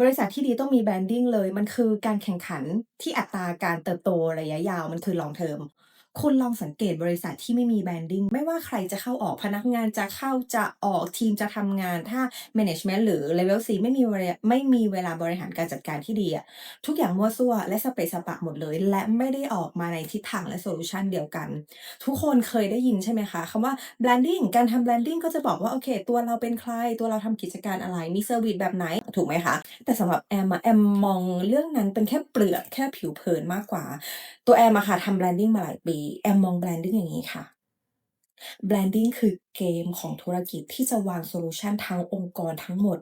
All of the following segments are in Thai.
บริษัทที่ดีต้องมีแบรนดิ้งเลย มันคือการแข่งขันที่อัตราการเติบโตระยะยาวมันคือลองเทอม คุณลองสังเกตบริษัทที่ไม่มีแบรนดิ้งไม่ว่าใครจะเข้าออกพนักงานจะเข้าจะออกทีมจะทำงานถ้า management หรือ level C ไม่มีเวลไม่มีเวลาบริหารการจัดการที่ดีอะทุกอย่างมั่วซั่วและสเปะสปะหมดเลย และไม่ได้ออกมาในทิศทางและโซลูชันเดียวกัน ทุกคนเคยได้ยินใช่ไหมคะคำว่า branding การทำ branding ก็จะบอกว่าโอเค ตัวเราเป็นใคร ตัวเราทำกิจการอะไรมีเซอร์วิสแบบไหนถูกไหมคะแต่สำหรับแอมะแอมมองเรื่องนั้นเป็นแค่เปลือกแค่ผิวเผินมากกว่า ตัวแอมอะค่ะทำ branding มาหลายปีแอมมอง branding อย่างงี้ค่ะ branding คือเกมของธุรกิจที่จะวางโซลูชันทั้งองค์กรทั้งหมด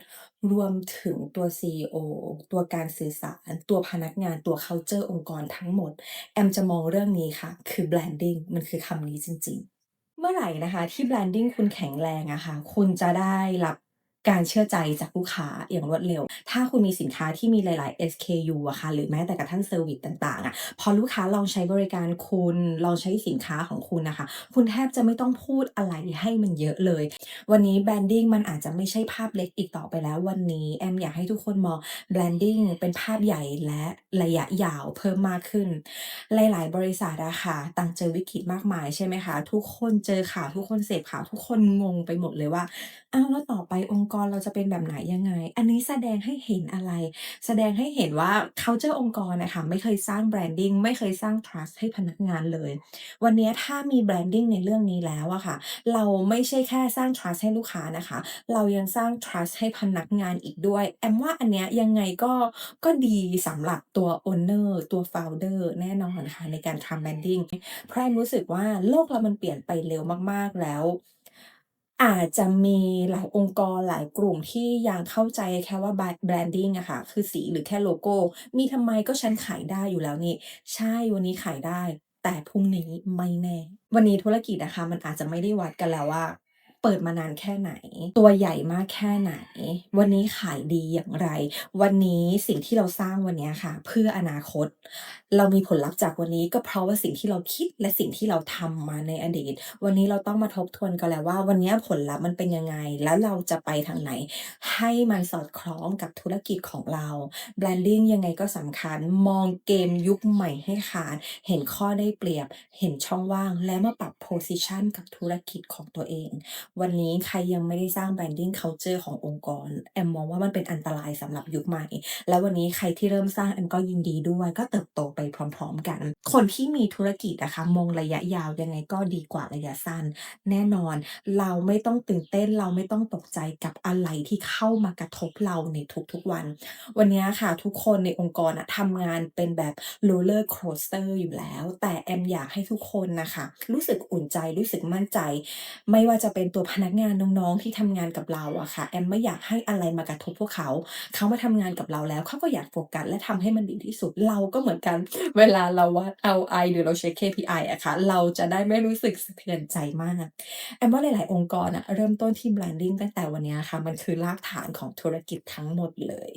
รวมถึงตัว CEO ตัวการสื่อสาร ตัวพนักงานตัวคัลเชอร์องค์กรทั้งหมด แอมจะมองเรื่องนี้ค่ะ คือ branding มันคือคำนี้จริง ๆ เมื่อไหร่นะคะที่ branding คุณแข็งแรงอะค่ะ คุณจะได้รับ การเชื่อใจจากลูกค้าอย่างรวดเร็ว ถ้าคุณมีสินค้าที่มีหลาย ๆ SKU อะค่ะหรือแม้แต่กระทั่งเซอร์วิสต่างๆอะพอลูกค้าลองใช้บริการคุณลองใช้สินค้าของคุณนะคะ คุณแทบจะไม่ต้องพูดอะไรให้มันเยอะเลย วันนี้ branding มันอาจจะไม่ใช่ภาพเล็กอีกต่อไปแล้ววันนี้แอมอยากให้ทุกคนมอง branding เป็นภาพใหญ่และระยะยาวเพิ่มมากขึ้น หลาย ๆ บริษัทอะค่ะต่างเจอวิกฤตมากมายใช่ไหมคะทุกคนเจอข่าวทุกคนเสพข่าวทุกคนงงไปหมดเลยว่าอ้าวแล้วต่อไปองค์กรเราจะเป็นแบบไหนยังไง อันนี้แสดงให้เห็นอะไร แสดงให้เห็นว่าคัลเชอร์องค์กรน่ะค่ะไม่เคยสร้าง branding ไม่เคยสร้างทรัสต์ให้พนักงานเลย วันนี้ถ้ามี branding ในเรื่องนี้แล้วอะค่ะ เราไม่ใช่แค่สร้างทรัสต์ให้ลูกค้านะคะ เรายังสร้างทรัสต์ให้พนักงานอีกด้วย แอมว่าอันเนี้ยยังไงก็ก็ดีสำหรับตัว Owner ตัว Founder แน่นอนค่ะในการทำ branding เพราะแอมรู้สึกว่าโลกเรามันเปลี่ยนไปเร็วมากๆแล้ว อาจจะมีหลายองค์กรหลายกลุ่มที่ยังเข้าใจแค่ว่าแบรนดิ้งอะค่ะ คือสีหรือแค่โลโก้ มีทำไมก็ฉันขายได้อยู่แล้วนี่ ใช่วันนี้ขายได้ แต่พรุ่งนี้ไม่แน่ วันนี้ธุรกิจนะคะ มันอาจจะไม่ได้วัดกันแล้วว่า เปิดมานานแค่ไหน ตัวใหญ่มากแค่ไหน วันนี้ขายดีอย่างไร วันนี้สิ่งที่เราสร้างวันนี้ค่ะ เพื่ออนาคต เรามีผลลัพธ์จากวันนี้ก็เพราะว่าสิ่งที่เราคิดและสิ่งที่เราทำมาในอดีต วันนี้เราต้องมาทบทวนกันแล้วว่า วันนี้ผลลัพธ์มันเป็นยังไง แล้วเราจะไปทางไหน ให้มันสอดคล้องกับธุรกิจของเรา branding ยังไงก็สำคัญมองเกมยุคใหม่ให้ขาด เห็นข้อได้เปรียบ เห็นช่องว่าง แล้วมาปรับโพซิชันกับธุรกิจของตัวเอง วันนี้ใครยังไม่ได้สร้าง branding คัลเชอร์ขององค์กร แอมมองว่ามันเป็นอันตรายสำหรับยุคใหม่ แล้ววันนี้ใครที่เริ่มสร้างแอมก็ยินดีด้วย ก็เติบโตไปพร้อม ๆ กัน คนที่มีธุรกิจอะคะมองระยะยาวยังไงก็ดีกว่าระยะสั้น แน่นอน เราไม่ต้องตื่นเต้นเราไม่ต้องตกใจกับอะไรที่เข้ามากระทบเราในทุกๆวัน วันนี้ค่ะทุกคนในองค์กรน่ะทำงานเป็นแบบ roller coaster อยู่แล้ว แต่แอมอยากให้ทุกคนนะคะ รู้สึกอุ่นใจรู้สึกมั่นใจ ไม่ว่าจะเป็นตัวพนักงานน้องๆที่ทำงานกับเราอะค่ะ แอมไม่อยากให้อะไรมากระทบพวกเขา เขามาทำงานกับเราแล้ว เขาก็อยากโฟกัสและทำให้มันดีที่สุด เราก็เหมือนกัน เวลาเราวัด ROI หรือเราเช็ค KPI อะค่ะ เราจะได้ไม่รู้สึกสะเทือนใจมาก แอมว่าหลายๆ องค์กรอะเริ่มต้นที่ branding ตั้งแต่วันนี้ค่ะ มันคือรากฐานของธุรกิจทั้งหมดเลย